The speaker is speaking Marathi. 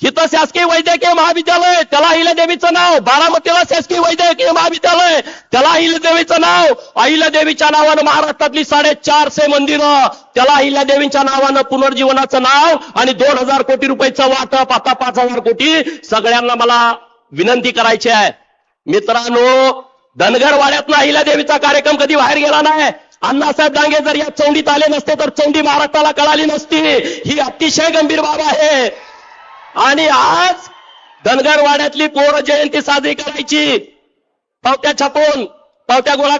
इथं शासकीय वैद्यकीय महाविद्यालय त्याला अहिल्यादेवीचं नाव बारामतीला शासकीय वैद्यकीय महाविद्यालय त्याला अहिल्यादेवीचं नाव अहिल्यादेवीच्या नावानं महाराष्ट्रातली साडेचारशे मंदिरं त्याला अहिल्यादेवीच्या नावानं पुनर्जीवनाचं नाव आणि दोन हजार कोटी रुपयाचं वाटप आता पाच हजार कोटी सगळ्यांना मला विनंती करायची आहे. मित्रांनो धनगर अहिल्या अहिल्यादेवीचा कार्यक्रम कधी बाहेर गेला नाही? अण्णासाहेब डांगे जर या चौंडीत आले नसते तर चौंडी महाराष्ट्राला कळाली नसती. ही अतिशय गंभीर बाब आहे. आणि आज धनगरवाड्यातली पोर जयंती साजरी करायची. पावत्या छापून पावत्या गोळा